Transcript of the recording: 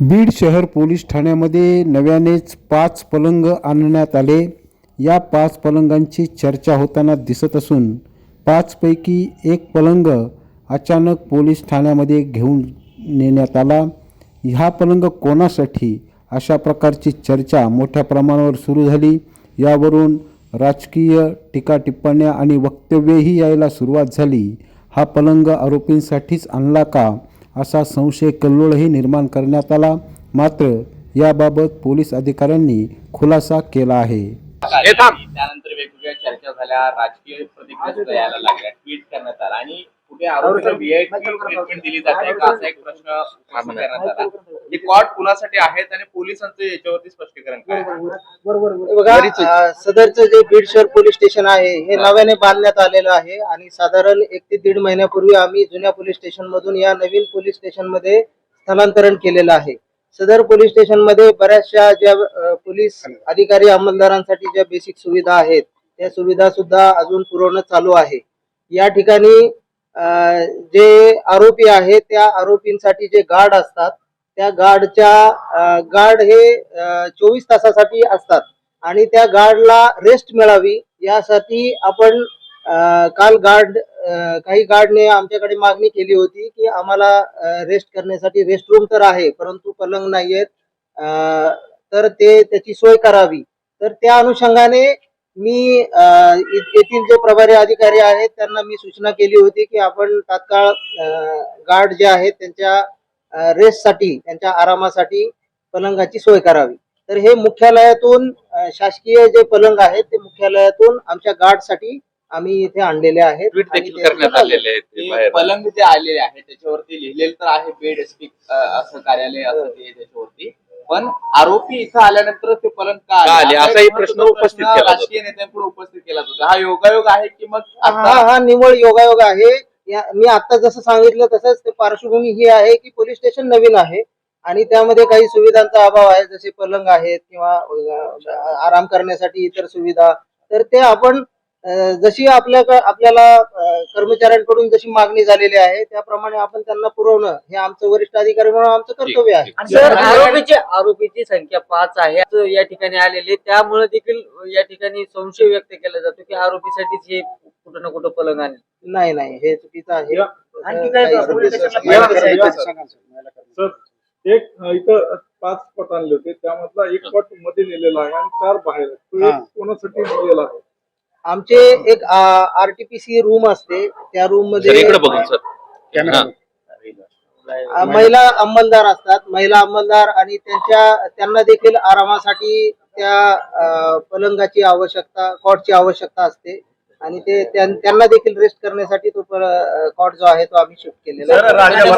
बीड शहर पोलीस ठाण्यामध्ये नव्यानेच पाच पलंग आणण्यात आले. या पाच पलंगांची चर्चा होताना दिसत असून पाचपैकी एक पलंग अचानक पोलीस ठाण्यामध्ये घेऊन नेण्यात आला. हा पलंग कोणासाठी? अशा प्रकारची चर्चा मोठ्या प्रमाणावर सुरू झाली. यावरून राजकीय टीका टिप्पण्या आणि वक्तव्येही यायला सुरुवात झाली. हा पलंग आरोपींसाठीच आणला का? असा संशय कल्लोळही निर्माण करण्यात आला. मात्र याबाबत पोलीस अधिकाऱ्यांनी खुलासा केला आहे. हे. त्यानंतर वेगवेगळ्या चर्चा झाल्या राजकीय प्रतिक्रिया सुद्धा यायला लागल्या ट्विट करण्यात आला. आणि कुठे ट्रीटमेंट दिली जाते का असा एक प्रश्न उपस्थित करण्यात आला. हे कॉट कुणासाठी आहेत आणि पोलिसांचं याच्यावरती स्पष्टीकरण काय आहे? बघा अं, सदरचं जे बीड शहर पोलीस स्टेशन आहे हे नव्याने बांधण्यात आलेलं आहे आणि साधारण एक ते दीड महिन्यापूर्वी आम्ही जुन्या पोलीस स्टेशन मधून या नवीन पोलीस स्टेशनमध्ये स्थलांतरण केलेलं आहे. सदर पोलीस स्टेशनमध्ये बऱ्याचशा ज्या अं, पोलीस अधिकारी अंमलदारांसाठी ज्या बेसिक सुविधा आहेत त्या सुविधा सुद्धा अजून पुरवणं चालू आहे. या ठिकाणी अं, जे आरोपी आहेत त्या आरोपींसाठी जे गार्ड असतात त्या गार्डच्या गार्ड हे चोवीस तासासाठी असतात. आणि त्या गार्डला रेस्ट मिळावी यासाठी आपण काल गार्ड काही गार्डने आमच्याकडे मागणी केली होती की आम्हाला रेस्ट करण्यासाठी रेस्ट रूम तर आहे परंतु पलंग नाही आहेत तर ते त्याची सोय करावी. तर त्या अनुषंगाने मी येथील जे प्रभारी अधिकारी आहेत त्यांना मी सूचना केली होती की आपण तात्काळ गार्ड जे आहेत त्यांच्या रेस्टसाठी त्यांच्या आरामासाठी पलंगाची सोय करावी तर हे मुख्यालयातून शासकीय जे पलंग आहेत ते मुख्यालयातून आमच्या गार्डसाठी आम्ही इथे आणलेले आहेत आहेत. पलंग जे आलेले आहे त्याच्यावरती लिहिलेलं तर आहे बेड स्पीक असं कार्यालय असं ते त्याच्यावरती पण आरोपी इथं आल्यानंतर ते पलंग का आले? असा असाही प्रश्न उपस्थित केला जातो. राजकीय नेत्यांपुढे उपस्थित केला जातो हा योगायोग आहे की मग हा हा निवड योगायोग आहे या- मी आता जसं सांगितलं तसंच ते पार्श्वभूमी ही आहे की पोलीस स्टेशन नवीन आहे आणि त्यामध्ये काही सुविधांचा अभाव आहे जसे पलंग आहेत किंवा आराम करण्यासाठी इतर सुविधा. तर ते आपण जशी आपल्या आपल्याला कर्मचाऱ्यांकडून जशी मागणी झालेली आहे त्याप्रमाणे आपण त्यांना पुरवणं हे आमचं वरिष्ठ अधिकारी म्हणून आमचं कर्तव्य आहे. आरोपीची आरोपीची संख्या पाच आहे. या ठिकाणी आलेले त्यामुळे देखील या ठिकाणी संशय व्यक्त केला जातो की आरोपीसाठीच हे कुठं ना कुठं पलंग आणले नाही नाही हे चुकीचं आहे. आणखी काय सर. एक अं, इथं पाच पट आणले होते. त्यामधला एक पटमध्ये नेलेला आहे आणि चार बाहेर तो एक कोणासाठी नेलेला आहे? आमचे एक आरटीपीसी रूम असते. त्या रूम सरमध्ये इकडे बघून सर. हा. अ, महिला अंमलदार असतात. महिला अंमलदार आणि त्यांच्या त्यांना देखील आरामासाठी त्या अ, पलंगाची आवश्यकता कॉटची आवश्यकता असते. आणि ते त्यां- त्यांना देखील रेस्ट करण्यासाठी तो कॉट जो आहे तो आम्ही शिफ्ट केलेला आहे.